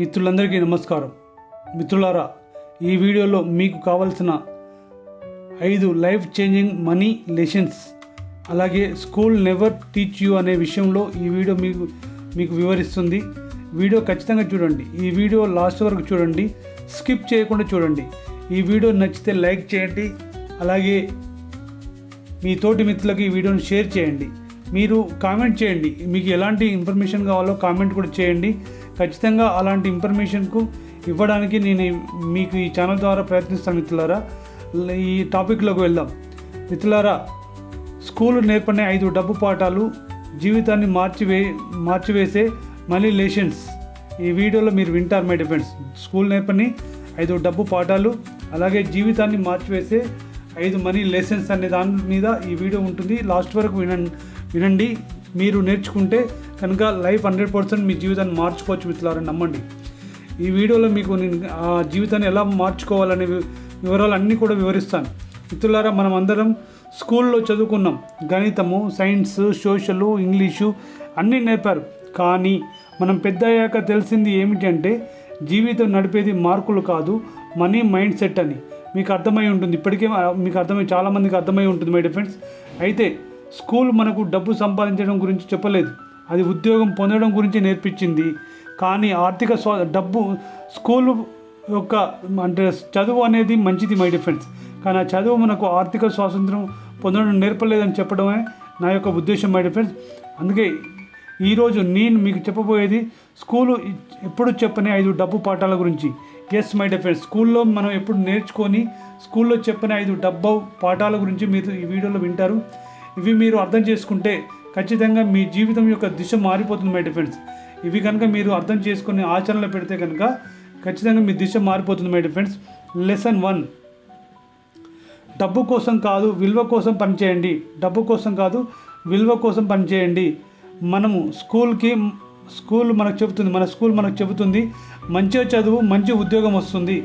మిత్రులందరికీ నమస్కారం. మిత్రులారా ఈ వీడియోలో మీకు కావలసిన ఐదు లైఫ్ చేంజింగ్ మనీ లెసన్స్ అలాగే స్కూల్ నెవర్ టీచ్ యూ అనే విషయంలో ఈ వీడియో మీకు మీకు వివరిస్తుంది. వీడియో ఖచ్చితంగా చూడండి. ఈ వీడియో లాస్ట్ వరకు చూడండి. స్కిప్ చేయకుండా చూడండి. ఈ వీడియో నచ్చితే లైక్ చేయండి. అలాగే మీ తోటి మిత్రులకి ఈ వీడియోని షేర్ చేయండి. మీరు కామెంట్ చేయండి. మీకు ఎలాంటి ఇన్ఫర్మేషన్ కావాలో కామెంట్ కూడా చేయండి. ఖచ్చితంగా అలాంటి ఇన్ఫర్మేషన్కు ఇవ్వడానికి నేను మీకు ఈ ఛానల్ ద్వారా ప్రయత్నిస్తాను మిత్రులారా. ఈ టాపిక్లోకి వెళ్దాం. మిత్రులారా స్కూల్ నేర్పనే ఐదు డబ్బు పాఠాలు జీవితాన్ని మార్చివే మార్చివేసే మనీ లేషన్స్ ఈ వీడియోలో మీరు వింటారు మై డిఫెండ్స్ స్కూల్ నేర్పని ఐదు డబ్బు పాఠాలు అలాగే జీవితాన్ని మార్చివేసే ఐదు మనీ లెసన్స్ అనే దాని మీద ఈ వీడియో ఉంటుంది. లాస్ట్ వరకు వినండి వినండి. మీరు నేర్చుకుంటే కనుక లైఫ్ హండ్రెడ్ పర్సెంట్ మీ జీవితాన్ని మార్చుకోవచ్చు మిత్రులారని నమ్మండి. ఈ వీడియోలో మీకు నేను ఆ జీవితాన్ని ఎలా మార్చుకోవాలనే వి- వివరాలు అన్నీ కూడా వివరిస్తాను. మిత్రులారా మనం అందరం స్కూల్లో చదువుకున్నాం. గణితము సైన్స్ సోషల్ ఇంగ్లీషు అన్నీ నేర్పారు. కానీ మనం పెద్ద అయ్యాక తెలిసింది ఏమిటంటే జీవితం నడిపేది మార్కులు కాదు మనీ మైండ్ సెట్ అని. మీకు అర్థమై ఉంటుంది. ఇప్పటికే మీకు అర్థమై చాలామందికి అర్థమై ఉంటుంది మై డిఫెండ్స్ అయితే స్కూల్ మనకు డబ్బు సంపాదించడం గురించి చెప్పలేదు. అది ఉద్యోగం పొందడం గురించి నేర్పించింది. కానీ ఆర్థిక స్వా డబ్బు స్కూల్ యొక్క అంటే చదువు అనేది మంచిది మై డిఫెన్స్ కానీ ఆ చదువు మనకు ఆర్థిక స్వాతంత్రం పొందడం నేర్పలేదని చెప్పడమే నా యొక్క ఉద్దేశం మై డిఫెన్స్ అందుకే ఈరోజు నేను మీకు చెప్పబోయేది స్కూలు ఎప్పుడు చెప్పని ఐదు డబ్బు పాఠాల గురించి. ఎస్ మై డిఫెన్స్ స్కూల్లో మనం ఎప్పుడు నేర్చుకొని స్కూల్లో చెప్పని ఐదు డబ్బు పాఠాల గురించి మీరు ఈ వీడియోలో వింటారు. ఇవి మీరు అర్థం చేసుకుంటే ఖచ్చితంగా మీ జీవితం యొక్క దిశ మారిపోతుంది మై డిఫెండ్స్ ఇవి కనుక మీరు అర్థం చేసుకుని ఆచరణలో పెడితే కనుక ఖచ్చితంగా మీ దిశ మారిపోతుంది మై డిఫెండ్స్ లెసన్ వన్ డబ్బు కోసం కాదు విలువ కోసం పనిచేయండి. డబ్బు కోసం కాదు విలువ కోసం పనిచేయండి. మనము స్కూల్కి స్కూల్ మనకు చెబుతుంది మన స్కూల్ మనకు చెబుతుంది. మంచిగా చదువు మంచి ఉద్యోగం వస్తుంది.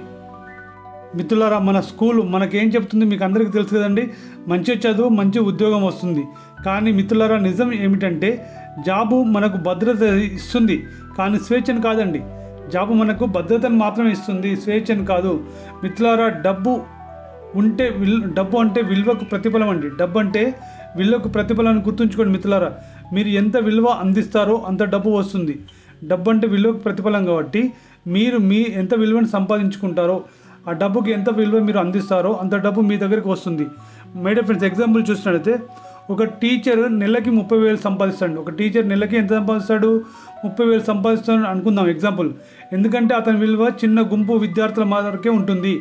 మిత్రులారా మన స్కూల్ మనకేం చెప్తుంది మీకు అందరికీ తెలుసు కదండి. మంచి చదువు మంచి ఉద్యోగం వస్తుంది. కానీ మిత్రులారా నిజం ఏమిటంటే జాబు మనకు భద్రత ఇస్తుంది కానీ స్వేచ్ఛను కాదండి. జాబు మనకు భద్రతను మాత్రమే ఇస్తుంది స్వేచ్ఛను కాదు. మిత్రులారా డబ్బు ఉంటే విల్ డబ్బు అంటే విలువకు ప్రతిఫలం అండి. డబ్బు అంటే విలువకు ప్రతిఫలం గుర్తుంచుకోండి మిత్రులారా. మీరు ఎంత విలువ అందిస్తారో అంత డబ్బు వస్తుంది. డబ్బు అంటే విలువకు ప్రతిఫలం కాబట్టి మీరు మీ ఎంత విలువను సంపాదించుకుంటారో ఆ డబ్బుకి ఎంత విలువ మీరు అందిస్తారో అంత డబ్బు మీ దగ్గరికి వస్తుంది. మేడం ఫ్రెండ్స్ ఎగ్జాంపుల్ చూసినట్లయితే ఒక టీచర్ నెలకి ముప్పై వేలు సంపాదిస్తాడు. ఒక టీచర్ నెలకి ఎంత సంపాదిస్తాడు? ముప్పై వేలు సంపాదిస్తాడు అనుకుందాం ఎగ్జాంపుల్ ఎందుకంటే అతని విలువ చిన్న గుంపు విద్యార్థుల మాదిరికే ఉంటుంది.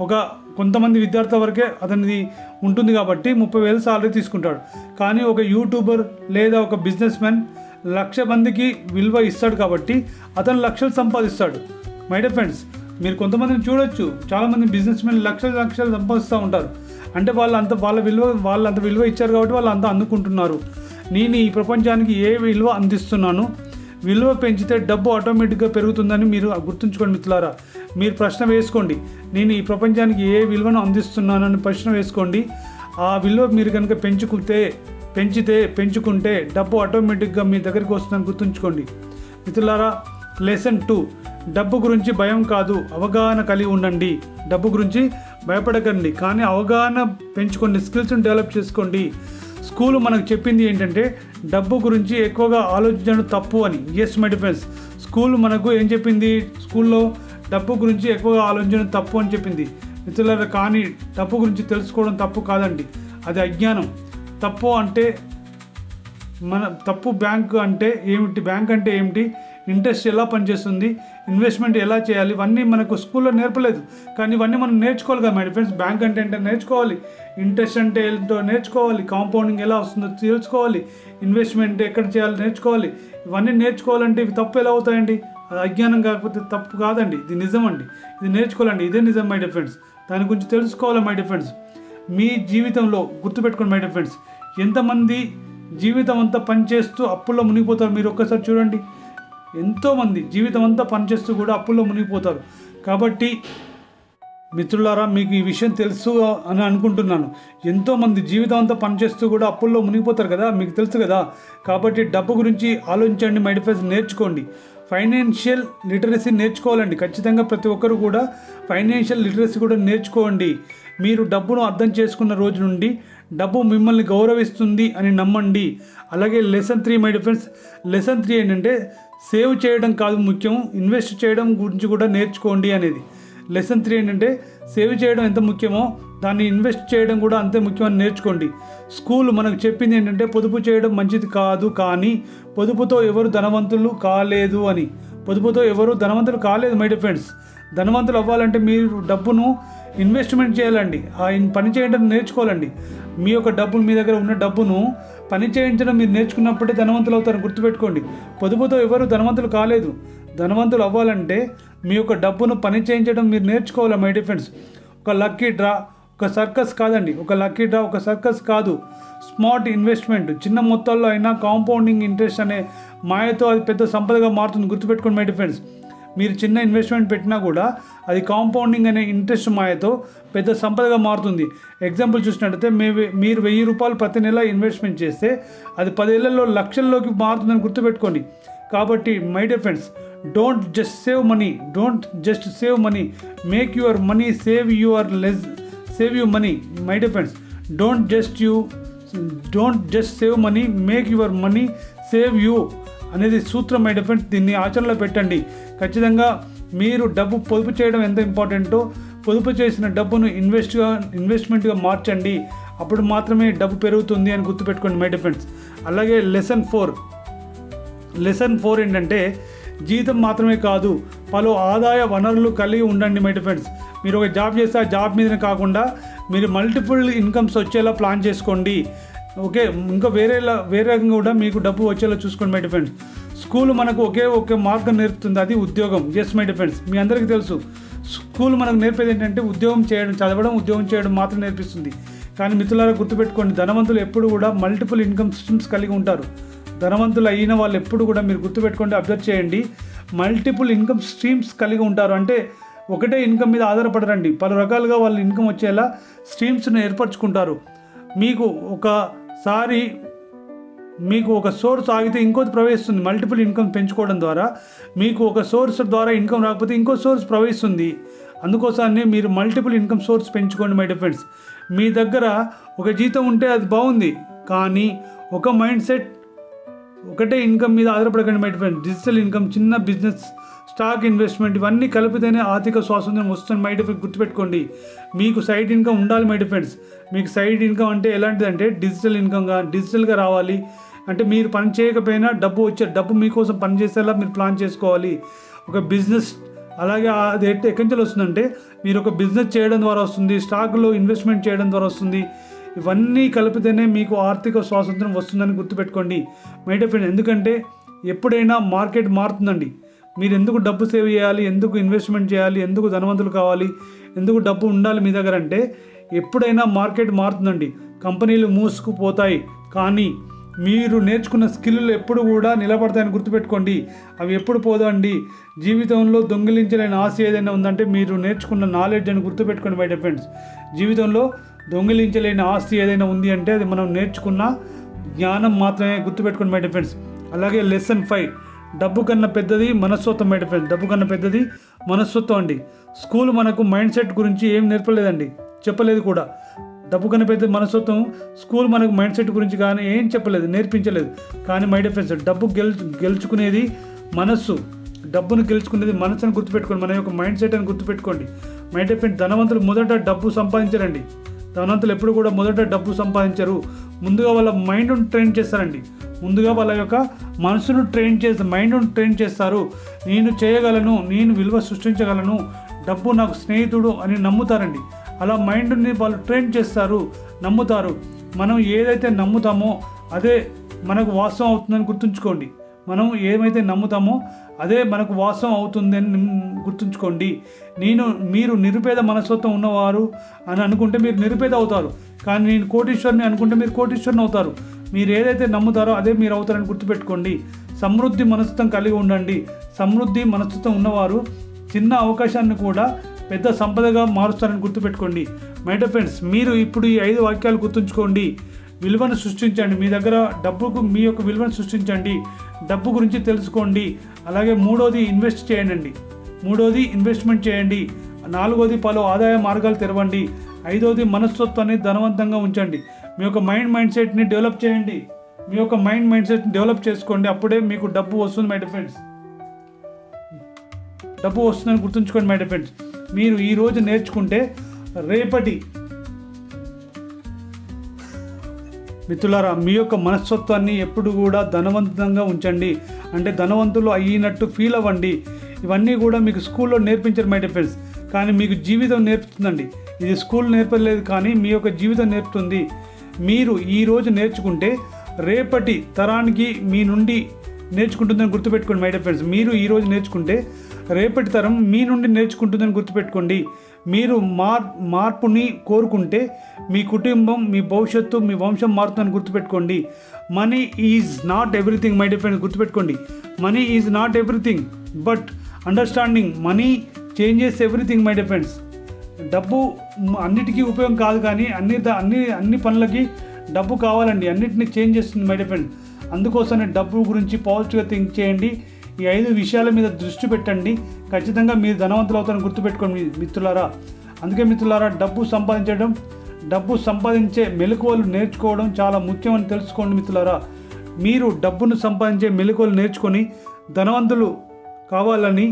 ఒక కొంతమంది విద్యార్థుల వరకే అతనిది ఉంటుంది కాబట్టి ముప్పై వేలు సాలరీ తీసుకుంటాడు. కానీ ఒక యూట్యూబర్ లేదా ఒక బిజినెస్ మ్యాన్ లక్ష మందికి విలువ ఇస్తాడు కాబట్టి అతను లక్షలు సంపాదిస్తాడు. మై డియర్ ఫ్రెండ్స్ మీరు కొంతమందిని చూడొచ్చు. చాలామంది బిజినెస్ మెన్ లక్షలు లక్షలు సంపాదిస్తూ ఉంటారు. అంటే వాళ్ళు అంత వాళ్ళ విలువ వాళ్ళు అంత విలువ ఇచ్చారు కాబట్టి వాళ్ళు అంత అందుకుంటున్నారు. నేను ఈ ప్రపంచానికి ఏ విలువ అందిస్తున్నాను? విలువ పెంచితే డబ్బు ఆటోమేటిక్గా పెరుగుతుందని మీరు గుర్తుంచుకోండి మిత్రులారా. మీరు ప్రశ్న వేసుకోండి. నేను ఈ ప్రపంచానికి ఏ విలువను అందిస్తున్నానని ప్రశ్న వేసుకోండి. ఆ విలువ మీరు కనుక పెంచుకుంటే పెంచితే పెంచుకుంటే డబ్బు ఆటోమేటిక్గా మీ దగ్గరికి వస్తుందని గుర్తుంచుకోండి. మిత్రులారా లెసన్ టూ. డబ్బు గురించి భయం కాదు అవగాహన కలిగి ఉండండి. డబ్బు గురించి భయపడకండి కానీ అవగాహన పెంచుకోండి స్కిల్స్ని డెవలప్ చేసుకోండి. స్కూల్ మనకు చెప్పింది ఏంటంటే డబ్బు గురించి ఎక్కువగా ఆలోచించడం తప్పు అని. ఎస్ మై డిఫెన్స్ స్కూల్ మనకు ఏం చెప్పింది? స్కూల్లో డబ్బు గురించి ఎక్కువగా ఆలోచించడం తప్పు అని చెప్పింది. మిత్రులారా కానీ డబ్బు గురించి తెలుసుకోవడం తప్పు కాదండి. అది అజ్ఞానం. తప్పు అంటే మన తప్పు బ్యాంక్ అంటే ఏమిటి? బ్యాంక్ అంటే ఏమిటి? ఇంట్రెస్ట్ ఎలా పనిచేస్తుంది? ఇన్వెస్ట్మెంట్ ఎలా చేయాలి? ఇవన్నీ మనకు స్కూల్లో నేర్పలేదు. కానీ ఇవన్నీ మనం నేర్చుకోవాలి కదా మై ఫ్రెండ్స్. బ్యాంక్ అంటే ఏంటో నేర్చుకోవాలి. ఇంట్రెస్ట్ అంటే ఏంటో నేర్చుకోవాలి. కాంపౌండింగ్ ఎలా వస్తుందో తెలుసుకోవాలి. ఇన్వెస్ట్మెంట్ ఎక్కడ చేయాలో నేర్చుకోవాలి. ఇవన్నీ నేర్చుకోవాలంటే ఇవి తప్పు ఎలా అవుతాయండి? అది అజ్ఞానం కాకపోతే తప్పు కాదండి. ఇది నిజం అండి. ఇది నేర్చుకోవాలండి. ఇదే నిజం మై డిఫెండ్స్ దాని గురించి తెలుసుకోవాలి మై డిఫెండ్స్ మీ జీవితంలో గుర్తుపెట్టుకోండి మై డిఫెండ్స్ ఎంతమంది జీవితం అంతా పనిచేస్తూ అప్పుల్లో మునిగిపోతారు? మీరు ఒక్కసారి చూడండి. ఎంతోమంది జీవితం అంతా పనిచేస్తూ కూడా అప్పుల్లో మునిగిపోతారు. కాబట్టి మిత్రులారా మీకు ఈ విషయం తెలుసు అని అనుకుంటున్నాను. ఎంతోమంది జీవితం అంతా పనిచేస్తూ కూడా అప్పుల్లో మునిగిపోతారు కదా మీకు తెలుసు కదా. కాబట్టి డబ్బు గురించి ఆలోచించండి మై డిఫెన్స్ నేర్చుకోండి. ఫైనాన్షియల్ లిటరసీ నేర్చుకోవాలండి. ఖచ్చితంగా ప్రతి ఒక్కరు కూడా ఫైనాన్షియల్ లిటరసీ కూడా నేర్చుకోండి. మీరు డబ్బును అర్థం చేసుకున్న రోజు నుండి డబ్బు మిమ్మల్ని గౌరవిస్తుంది అని నమ్మండి. అలాగే lesson three my difference lesson three ఏంటంటే సేవ్ చేయడం కాదు ముఖ్యం ఇన్వెస్ట్ చేయడం గురించి కూడా నేర్చుకోండి అనేది. లెసన్ త్రీ ఏంటంటే సేవ్ చేయడం ఎంత ముఖ్యమో దాన్ని ఇన్వెస్ట్ చేయడం కూడా అంతే ముఖ్యమని నేర్చుకోండి. స్కూల్ మనకు చెప్పింది ఏంటంటే పొదుపు చేయడం మంచిది కాదు కానీ పొదుపుతో ఎవరు ధనవంతులు కాలేదు అని. పొదుపుతో ఎవరు ధనవంతులు కాలేదు మై ఫ్రెండ్స్. ధనవంతులు అవ్వాలంటే మీరు డబ్బును ఇన్వెస్ట్మెంట్ చేయాలండి. ఆ పని చేయడం నేర్చుకోవాలండి. మీ యొక్క డబ్బులు మీ దగ్గర ఉన్న డబ్బును పని చేయించడం మీరు నేర్చుకున్నప్పుడే ధనవంతులు అవుతారని గుర్తుపెట్టుకోండి. పొదుపుతో ఎవరు ధనవంతులు కాలేదు. ధనవంతులు అవ్వాలంటే మీ యొక్క డబ్బును పని చేయించడం మీరు నేర్చుకోవాలి మై డిఫెండ్స్ ఒక లక్కీ డ్రా ఒక సర్కస్ కాదండి. ఒక లక్కీ డ్రా ఒక సర్కస్ కాదు. స్మార్ట్ ఇన్వెస్ట్మెంట్ చిన్న మొత్తాల్లో అయినా కాంపౌండింగ్ ఇంట్రెస్ట్ అనే మాయతో అది పెద్ద సంపదగా మారుతుంది గుర్తుపెట్టుకోండి మై డిఫెండ్స్ మీరు చిన్న ఇన్వెస్ట్మెంట్ పెట్టినా కూడా అది కాంపౌండింగ్ అనే ఇంట్రెస్ట్ మాయతో పెద్ద సంపదగా మారుతుంది. ఎగ్జాంపుల్ చూసినట్టయితే మే మీరు వెయ్యి రూపాయలు ప్రతి నెల ఇన్వెస్ట్మెంట్ చేస్తే అది పదేళ్ళలో లక్షల్లోకి మారుతుందని గుర్తుపెట్టుకోండి. కాబట్టి my dear friends don't just save money don't just save money make your money save your less save you money my dear friends don't just you don't just save money make your money save you అనేది సూత్రం my different దీన్ని ఆచరణలో పెట్టండి. ఖచ్చితంగా మీరు డబ్బు పొదుపు చేయడం ఎంత ఇంపార్టెంటో పొదుపు చేసిన డబ్బును ఇన్వెస్ట్గా ఇన్వెస్ట్మెంట్గా మార్చండి. అప్పుడు మాత్రమే డబ్బు పెరుగుతుంది అని గుర్తుపెట్టుకోండి మై డిఫెండ్స్ అలాగే లెసన్ ఫోర్ లెసన్ ఫోర్ ఏంటంటే జీతం మాత్రమే కాదు పలు ఆదాయ వనరులు కలిగి ఉండండి మై డిఫెండ్స్ మీరు ఒక జాబ్ చేస్తే ఆ జాబ్ మీదనే కాకుండా మీరు మల్టిపుల్ ఇన్కమ్స్ వచ్చేలా ప్లాన్ చేసుకోండి. ఓకే ఇంకా వేరేలా వేరే రకంగా కూడా మీకు డబ్బు వచ్చేలా చూసుకోండి మై డిఫెండ్స్ స్కూల్ మనకు ఒకే ఒకే మార్గం నేర్పుతుంది అది ఉద్యోగం. ఎస్ మై డిఫెండ్స్ మీ అందరికీ తెలుసు. స్కూల్ మనకు నేర్పేది ఏంటంటే ఉద్యోగం చేయడం చదవడం ఉద్యోగం చేయడం మాత్రం నేర్పిస్తుంది. కానీ మిత్రులారా గుర్తుపెట్టుకోండి ధనవంతులు ఎప్పుడు కూడా మల్టిపుల్ ఇన్కమ్ సిస్టమ్స్ కలిగి ఉంటారు. ధనవంతులు అయిన వాళ్ళు ఎప్పుడు కూడా మీరు గుర్తుపెట్టుకోండి అబ్జర్వ్ చేయండి. మల్టిపుల్ ఇన్కమ్ స్ట్రీమ్స్ కలిగి ఉంటారు. అంటే ఒకటే ఇన్కమ్ మీద ఆధారపడరండి. పలు రకాలుగా వాళ్ళు ఇన్కమ్ వచ్చేలా స్ట్రీమ్స్ను ఏర్పరచుకుంటారు. మీకు ఒక సారి మీకు ఒక సోర్స్ ఆగితే ఇంకోటి ప్రవేశిస్తుంది మల్టిపుల్ ఇన్కమ్ పెంచుకోవడం ద్వారా మీకు ఒక సోర్స్ ద్వారా ఇన్కమ్ రాకపోతే ఇంకో సోర్స్ ప్రవేశిస్తుంది అందుకోసాన్ని మీరు మల్టిపుల్ ఇన్కమ్ సోర్స్ పెంచుకోండి మై డిఫెండ్స్ మీ దగ్గర ఒక జీతం ఉంటే అది బాగుంది కానీ ఒక మైండ్ సెట్ ఒకటే ఇన్కమ్ మీద ఆధారపడకండి మై డిఫెండ్స్ డిజిటల్ ఇన్కమ్ చిన్న బిజినెస్ స్టాక్ ఇన్వెస్ట్మెంట్ ఇవన్నీ కలిపితేనే ఆర్థిక స్వాతంత్రం వస్తుంది మై డిఫెండ్ గుర్తుపెట్టుకోండి. మీకు సైడ్ ఇన్కమ్ ఉండాలి మై డిఫెండ్స్. మీకు సైడ్ ఇన్కమ్ అంటే ఎలాంటిదంటే డిజిటల్ ఇన్కమ్గా డిజిటల్గా రావాలి. అంటే మీరు పని చేయకపోయినా డబ్బు వచ్చే డబ్బు మీకోసం పని చేసేలా మీరు ప్లాన్ చేసుకోవాలి. ఒక బిజినెస్ అలాగే అది ఎక్కడి నుంచి వస్తుందంటే మీరు ఒక బిజినెస్ చేయడం ద్వారా వస్తుంది. స్టాక్లో ఇన్వెస్ట్మెంట్ చేయడం ద్వారా వస్తుంది. ఇవన్నీ కలిపితేనే మీకు ఆర్థిక స్వాతంత్రం వస్తుందని గుర్తుపెట్టుకోండి. మై ఫ్రెండ్ ఎందుకంటే ఎప్పుడైనా మార్కెట్ మారుతుందండి. మీరు ఎందుకు డబ్బు సేవ్ చేయాలి? ఎందుకు ఇన్వెస్ట్మెంట్ చేయాలి? ఎందుకు ధనవంతులు కావాలి? ఎందుకు డబ్బు ఉండాలి మీ దగ్గర అంటే ఎప్పుడైనా మార్కెట్ మారుతుందండి. కంపెనీలు మూసుకుపోతాయి. కానీ మీరు నేర్చుకున్న స్కిల్లు ఎప్పుడు కూడా నిలబడతాయని గుర్తుపెట్టుకోండి. అవి ఎప్పుడు పోదండి. జీవితంలో దొంగిలించలేని ఆశ ఏదైనా ఉందంటే మీరు నేర్చుకున్న నాలెడ్జ్ అని గుర్తుపెట్టుకోండి బయట ఫ్రెండ్స్ జీవితంలో దొంగిలించలేని ఆస్తి ఏదైనా ఉంది అంటే అది మనం నేర్చుకున్న జ్ఞానం మాత్రమే గుర్తుపెట్టుకోండి బయట ఫ్రెండ్స్ అలాగే లెసన్ ఫైవ్ డబ్బు కన్నా పెద్దది మనస్తత్వం మై డబ్బు కన్నా పెద్దది మనస్తత్వం అండి. స్కూల్ మనకు మైండ్ సెట్ గురించి ఏం నేర్పలేదండి. చెప్పలేదు కూడా. డబ్బు కన్నా పెద్ద మనస్తత్వం స్కూల్ మనకు మైండ్ సెట్ గురించి కానీ ఏం చెప్పలేదు నేర్పించలేదు. కానీ మై ఫ్రెండ్స్ డబ్బు గెల్ గెలుచుకునేది మనస్సు. డబ్బును గెలుచుకునేది మనసుని గుర్తుపెట్టుకోండి. మన యొక్క మైండ్ సెట్ అని గుర్తుపెట్టుకోండి. మై ఫ్రెండ్ ధనవంతులు మొదట డబ్బు సంపాదించరండి. ధనవంతులు ఎప్పుడు కూడా మొదట డబ్బు సంపాదించరు. ముందుగా వాళ్ళ మైండ్ను ట్రైన్ చేస్తారండి. ముందుగా వాళ్ళ యొక్క మనసును ట్రైన్ చేసి మైండ్ను ట్రైన్ చేస్తారు. నేను చేయగలను నేను విలువ సృష్టించగలను డబ్బు నాకు స్నేహితుడు అని నమ్ముతారండి. అలా మైండ్ని వాళ్ళు ట్రైన్ చేస్తారు నమ్ముతారు. మనం ఏదైతే నమ్ముతామో అదే మనకు వాస్తవం అవుతుందని గుర్తుంచుకోండి. మనం ఏమైతే నమ్ముతామో అదే మనకు వాస్తవం అవుతుందని గుర్తుంచుకోండి. నేను మీరు నిరుపేద మనస్తత్వం ఉన్నవారు అని అనుకుంటే మీరు నిరుపేద అవుతారు. కానీ నేను కోటీశ్వరిని అనుకుంటే మీరు కోటీశ్వరిని అవుతారు. మీరు ఏదైతే నమ్ముతారో అదే మీరు అవుతారని గుర్తుపెట్టుకోండి. సమృద్ధి మనస్తత్వం కలిగి ఉండండి. సమృద్ధి మనస్తత్వం ఉన్నవారు చిన్న అవకాశాన్ని కూడా పెద్ద సంపదగా మారుస్తారని గుర్తుపెట్టుకోండి. మై ఫ్రెండ్స్ మీరు ఇప్పుడు ఈ ఐదు వాక్యాలు గుర్తుంచుకోండి. విలువను సృష్టించండి. మీ దగ్గర డబ్బుకు మీ యొక్క విలువను సృష్టించండి. డబ్బు గురించి తెలుసుకోండి. అలాగే మూడోది ఇన్వెస్ట్ చేయండి. మూడోది ఇన్వెస్ట్మెంట్ చేయండి. నాలుగోది పలు ఆదాయ మార్గాలు తెరవండి. ఐదోది మనస్తత్వాన్ని ధనవంతంగా ఉంచండి. మీ యొక్క మైండ్ మైండ్ సెట్ని డెవలప్ చేయండి. మీ యొక్క మైండ్ మైండ్ సెట్ని డెవలప్ చేసుకోండి. అప్పుడే మీకు డబ్బు వస్తుంది మై డిఫెండ్స్ డబ్బు వస్తుందని గుర్తుంచుకోండి మై ఫ్రెండ్స్ మీరు ఈరోజు నేర్చుకుంటే రేపటి మిత్రులారా మీ యొక్క మనస్తత్వాన్ని ఎప్పుడు కూడా ధనవంతంగా ఉంచండి. అంటే ధనవంతులు అయినట్టు ఫీల్ అవ్వండి. ఇవన్నీ కూడా మీకు స్కూల్లో నేర్పించారు మై డిఫెన్స్ కానీ మీకు జీవితం నేర్పుతుందండి. ఇది స్కూల్ నేర్పలేదు కానీ మీ యొక్క జీవితం నేర్పుతుంది. మీరు ఈ రోజు నేర్చుకుంటే రేపటి తరానికి మీ నుండి నేర్చుకుంటుందని గుర్తుపెట్టుకోండి మై ఫ్రెండ్స్ మీరు ఈరోజు నేర్చుకుంటే రేపటి తరం మీ నుండి నేర్చుకుంటుందని గుర్తుపెట్టుకోండి. మీరు మార్ మార్పుని కోరుకుంటే మీ కుటుంబం మీ భవిష్యత్తు మీ వంశం మారుతుందని గుర్తుపెట్టుకోండి. Money is not everything my different గుర్తుపెట్టుకోండి. Money is not everything but understanding money changes everything my dear friends డబ్బు అన్నిటికీ ఉపయోగం కాదు కానీ అన్ని అన్ని అన్ని పనులకి డబ్బు కావాలండి. అన్నిటిని చేంజ్ చేస్తుంది మై డిఫరెండ్ అందుకోసమే డబ్బు గురించి పాజిటివ్గా థింక్ చేయండి. ఈ ఐదు విషయాల మీద దృష్టి పెట్టండి. ఖచ్చితంగా మీరు ధనవంతులు అవుతారని గుర్తుపెట్టుకోండి మీ మిత్రులారా. అందుకే మిత్రులారా డబ్బు సంపాదించడం డబ్బు సంపాదించే మెలకువలు నేర్చుకోవడం చాలా ముఖ్యమని తెలుసుకోండి మిత్రులారా. మీరు డబ్బును సంపాదించే మెలకువలు నేర్చుకొని ధనవంతులు కావాలని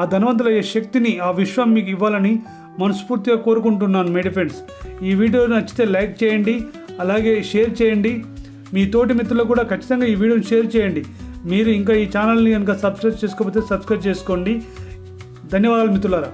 ఆ ధనవంతులయ్యే శక్తిని ఆ విశ్వం మీకు ఇవ్వాలని మనస్ఫూర్తిగా కోరుకుంటున్నాను మేడి ఫ్రెండ్స్. ఈ వీడియో నచ్చితే లైక్ చేయండి అలాగే షేర్ చేయండి. మీ తోటి మిత్రులకు కూడా ఖచ్చితంగా ఈ వీడియోని షేర్ చేయండి. మీరు ఇంకా ఈ ఛానల్ని కనుక సబ్స్క్రైబ్ చేసుకోకపోతే సబ్స్క్రైబ్ చేసుకోండి. ధన్యవాదాలు మిత్రులారా.